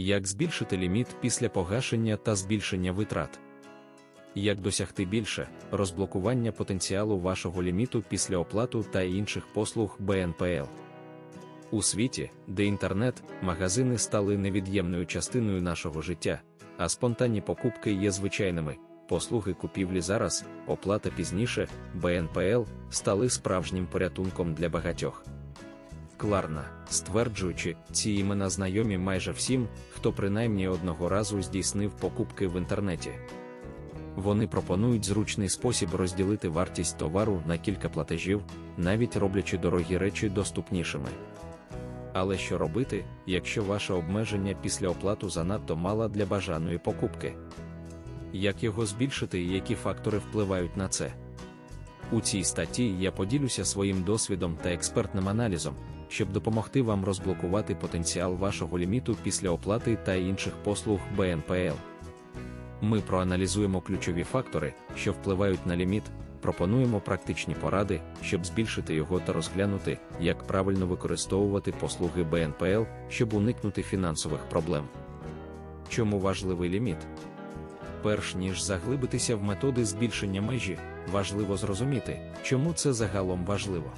Як збільшити ліміт після погашення та збільшення витрат? Як досягти більше розблокування потенціалу вашого ліміту після оплату та інших послуг БНПЛ? У світі, де інтернет, магазини стали невід'ємною частиною нашого життя, а спонтанні покупки є звичайними, послуги купівлі зараз, оплата пізніше, БНПЛ стали справжнім порятунком для багатьох. Кларна, стверджуючи, ці імена знайомі майже всім, хто принаймні одного разу здійснив покупки в інтернеті. Вони пропонують зручний спосіб розділити вартість товару на кілька платежів, навіть роблячи дорогі речі доступнішими. Але що робити, якщо ваше обмеження після оплату занадто мало для бажаної покупки? Як його збільшити і які фактори впливають на це? У цій статті я поділюся своїм досвідом та експертним аналізом, щоб допомогти вам розблокувати потенціал вашого ліміту після оплати та інших послуг БНПЛ. Ми проаналізуємо ключові фактори, що впливають на ліміт, пропонуємо практичні поради, щоб збільшити його та розглянути, як правильно використовувати послуги БНПЛ, щоб уникнути фінансових проблем. Чому важливий ліміт? Перш ніж заглибитися в методи збільшення межі, важливо зрозуміти, чому це загалом важливо.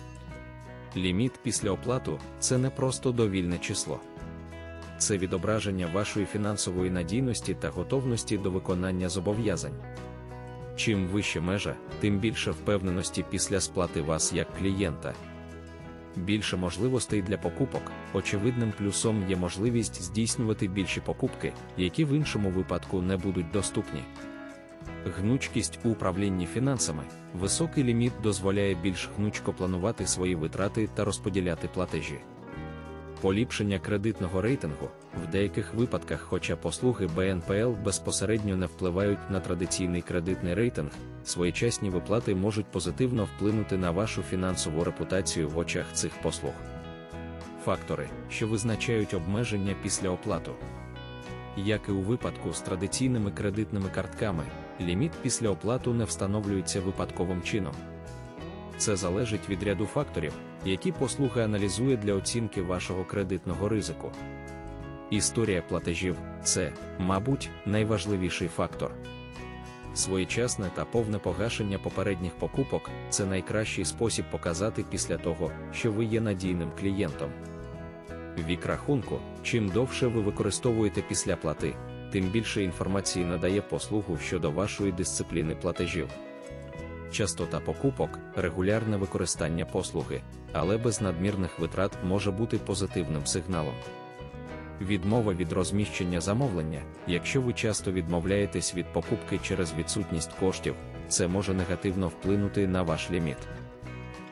Ліміт після оплату це не просто довільне число. Це відображення вашої фінансової надійності та готовності до виконання зобов'язань. Чим вище межа, тим більше впевненості після сплати вас як клієнта. Більше можливостей для покупок, очевидним плюсом є можливість здійснювати більші покупки, які в іншому випадку не будуть доступні. Гнучкість у управлінні фінансами, високий ліміт дозволяє більш гнучко планувати свої витрати та розподіляти платежі. Поліпшення кредитного рейтингу в деяких випадках, хоча послуги БНПЛ безпосередньо не впливають на традиційний кредитний рейтинг, своєчасні виплати можуть позитивно вплинути на вашу фінансову репутацію в очах цих послуг. Фактори, що визначають обмеження після оплату. Як і у випадку з традиційними кредитними картками, ліміт після оплату не встановлюється випадковим чином. Це залежить від ряду факторів, які послуга аналізує для оцінки вашого кредитного ризику. Історія платежів це, мабуть, найважливіший фактор. Своєчасне та повне погашення попередніх покупок це найкращий спосіб показати після того, що ви є надійним клієнтом. Вік рахунку, чим довше ви використовуєте після плати, тим більше інформації надає послугу щодо вашої дисципліни платежів. Частота покупок, регулярне використання послуги, але без надмірних витрат може бути позитивним сигналом. Відмова від розміщення замовлення, якщо ви часто відмовляєтесь від покупки через відсутність коштів, це може негативно вплинути на ваш ліміт.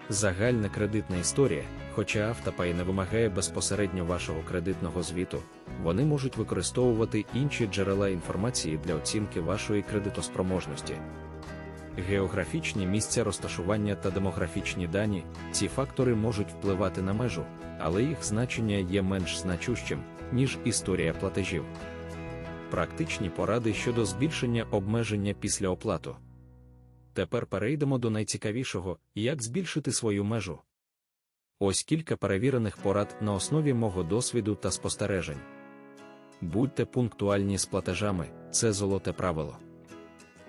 Загальна кредитна історія, хоча автопай не вимагає безпосередньо вашого кредитного звіту, вони можуть використовувати інші джерела інформації для оцінки вашої кредитоспроможності. Географічні місця розташування та демографічні дані, ці фактори можуть впливати на межу, але їх значення є менш значущим, ніж історія платежів. Практичні поради щодо збільшення обмеження після оплату. Тепер перейдемо до найцікавішого, як збільшити свою межу. Ось кілька перевірених порад на основі мого досвіду та спостережень. Будьте пунктуальні з платежами, це золоте правило.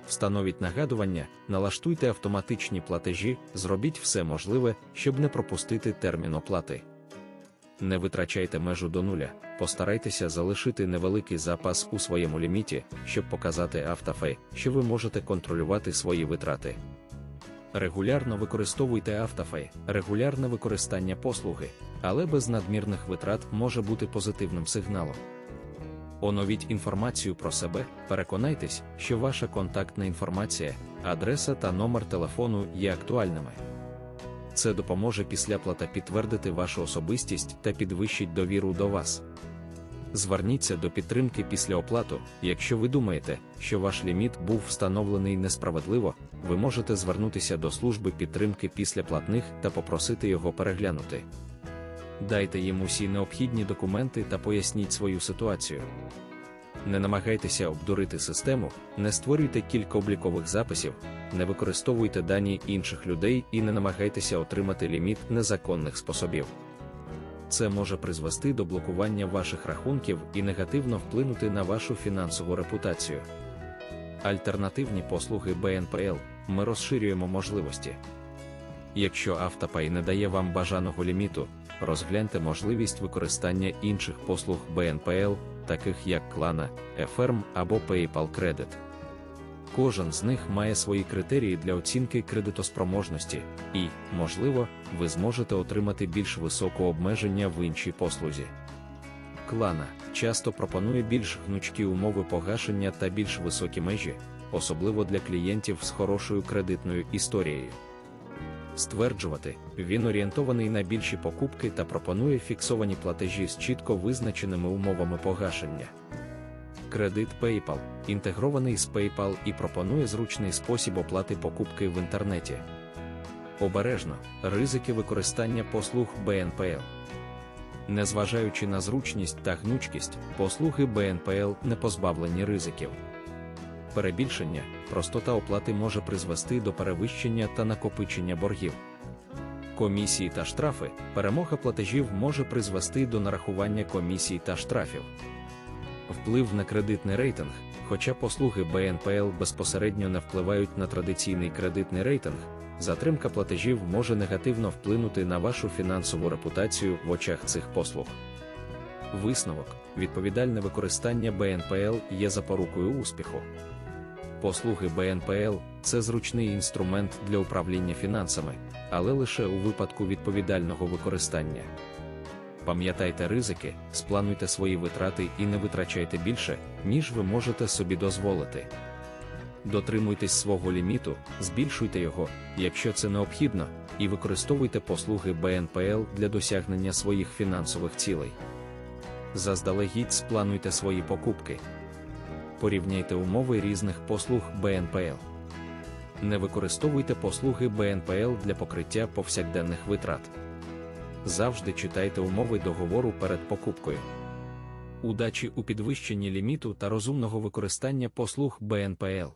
Встановіть нагадування, налаштуйте автоматичні платежі, зробіть все можливе, щоб не пропустити термін оплати. Не витрачайте межу до нуля, постарайтеся залишити невеликий запас у своєму ліміті, щоб показати автофей, що ви можете контролювати свої витрати. Регулярно використовуйте автофей, регулярне використання послуги, але без надмірних витрат може бути позитивним сигналом. Оновіть інформацію про себе, переконайтесь, що ваша контактна інформація, адреса та номер телефону є актуальними. Це допоможе післяплата підтвердити вашу особистість та підвищить довіру до вас. Зверніться до підтримки після оплату, якщо ви думаєте, що ваш ліміт був встановлений несправедливо, ви можете звернутися до служби підтримки після платних та попросити його переглянути. Дайте їм усі необхідні документи та поясніть свою ситуацію. Не намагайтеся обдурити систему, не створюйте кілька облікових записів, не використовуйте дані інших людей і не намагайтеся отримати ліміт незаконних способів. Це може призвести до блокування ваших рахунків і негативно вплинути на вашу фінансову репутацію. Альтернативні послуги БНПЛ ми розширюємо можливості. Якщо автопай не дає вам бажаного ліміту, розгляньте можливість використання інших послуг БНПЛ, таких як Клана, Еферм або PayPal Credit. Кожен з них має свої критерії для оцінки кредитоспроможності, і, можливо, ви зможете отримати більш високе обмеження в іншій послузі. Клана часто пропонує більш гнучкі умови погашення та більш високі межі, особливо для клієнтів з хорошою кредитною історією. Стверджувати, він орієнтований на більші покупки та пропонує фіксовані платежі з чітко визначеними умовами погашення. Кредит PayPal інтегрований з PayPal і пропонує зручний спосіб оплати покупки в інтернеті. Обережно ризики використання послуг BNPL. Незважаючи на зручність та гнучкість, послуги BNPL не позбавлені ризиків. Перебільшення, простота оплати може призвести до перевищення та накопичення боргів. Комісії та штрафи, перемога платежів може призвести до нарахування комісій та штрафів. Вплив на кредитний рейтинг, хоча послуги BNPL безпосередньо не впливають на традиційний кредитний рейтинг, затримка платежів може негативно вплинути на вашу фінансову репутацію в очах цих послуг. Висновок: відповідальне використання BNPL є запорукою успіху. Послуги BNPL – це зручний інструмент для управління фінансами, але лише у випадку відповідального використання. Пам'ятайте ризики, сплануйте свої витрати і не витрачайте більше, ніж ви можете собі дозволити. Дотримуйтесь свого ліміту, збільшуйте його, якщо це необхідно, і використовуйте послуги BNPL для досягнення своїх фінансових цілей. Заздалегідь сплануйте свої покупки. Порівняйте умови різних послуг BNPL. Не використовуйте послуги BNPL для покриття повсякденних витрат. Завжди читайте умови договору перед покупкою. Удачі у підвищенні ліміту та розумного використання послуг BNPL.